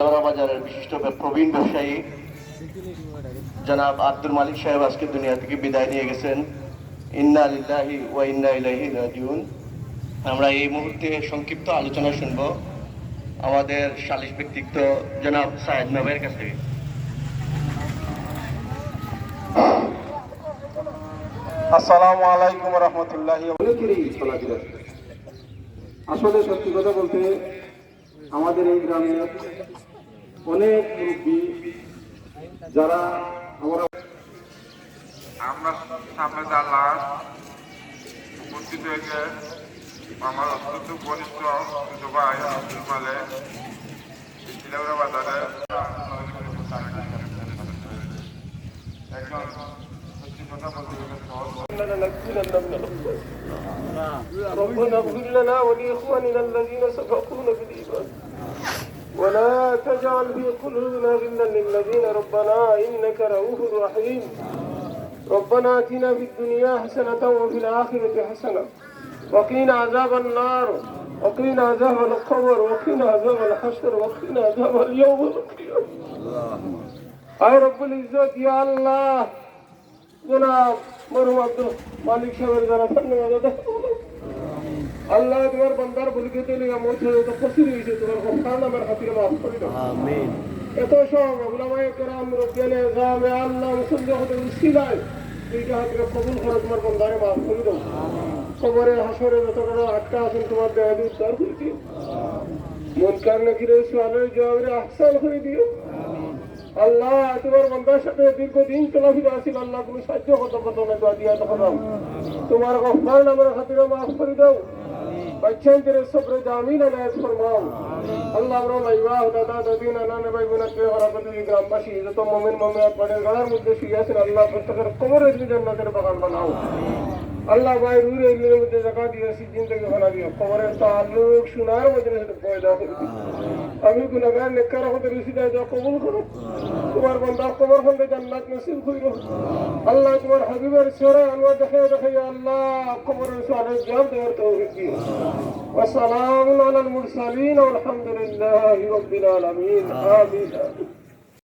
বাজারের বিশিষ্ট প্রবীণ ব্যবসায়ী জনাব আব্দুল মালিক সাহেব আজকে দুনিয়া থেকে বিদায় নিয়ে গেছেন। ইন্না লিল্লাহি ওয়া ইন্না ইলাইহি রাজিউন। আমরা এই মুহূর্তে সংক্ষিপ্ত আলোচনা শুনব আমাদের সালিশ ব্যক্তিত্ব জনাব সাহেদ নবের কাছ থেকে। আসসালামু আলাইকুম রহমতুল্লাহ অনেকেরই আসলে সত্যি কথা বলতে আমাদের এই গ্রামে অনেক মুরব্বী যারা আমরা আমরা সামনে যা লাশ উপস্থিত হয়েছে আমার অত্যন্ত ঘনিষ্ঠ ছোট ভাই আব্দুল মালে সিলেবরা বাজারে একজন সত্যি কথা বলতে গেলে সহজ ربنا اغفر لنا ولإخواننا الذين سبقونا بالإيمان ولا تجعل في قلوبنا غلا للذين ربنا إنك رؤوف رحيم. ربنا آتنا في الدنيا حسنة وفي الآخرة حسنة. وقينا عذاب النار. وقينا عذاب القبر. وقينا عذاب الحشر. وقينا عذاب اليوم القيامة. أي رب العزة يا الله. جناب مرحوم عبد المالك شاور زرافة نعم، نعم. আল্লাহ তোমার বান্দার বলিকে দিলে আমার ছেলে তো ফসিল হয়েছে তোমার কথা নামের খাতিরে মাফ করে দাও এত সব ওলামায়ে কেরাম রব্বানে জামে আল্লাহ মুসল্লি হতে উসিলায় দুইটা হাতিরে কবুল করে তোমার বান্দারে মাফ করে দাও কবরে হাসরে যত বড় আটকা আছেন তোমার দেহাদি উদ্ধার করে দিও। মন কার নাকিরে সোয়ালের জবাবের আহসান করে দিও। আল্লাহ তোমার বন্ধার সাথে দীর্ঘদিন চলাফিরা আসিল আল্লাহ তুমি সাহায্য করতে পারতো না দোয়া দিয়া তখন তোমার গফার নামের খাতিরে মাফ করে দাও। بچے تیرے صبر جامی نیز فرماؤ۔ اللہ برولا یواہ دادا دبین انا نبی بنت و رب الاکرام بشی عزت تو مومن مومن مومنات بڑے مجھے مدشی یاسر اللہ پر بستغر قبر جنت بغل بناؤ۔ আল্লাহ ভাই রুর এর মধ্যে জায়গা দিয়ে জিন্দগি বানা দিও কবরের তাল্লুক শোনার মধ্যে পয়দা করে দিও আমি গুনাহগার নেককার হতে রসিদা যা কবুল করো তোমার বান্দা কবর ফন্দে জান্নাত নসিব কইরো আল্লাহ তোমার হাবিবের চেহারা আনোয়ার দেখে দেখে আল্লাহ কবরের সালে জবাব দেওয়ার তৌফিক দিও وسلام على المرسلين والحمد لله رب العالمين آمين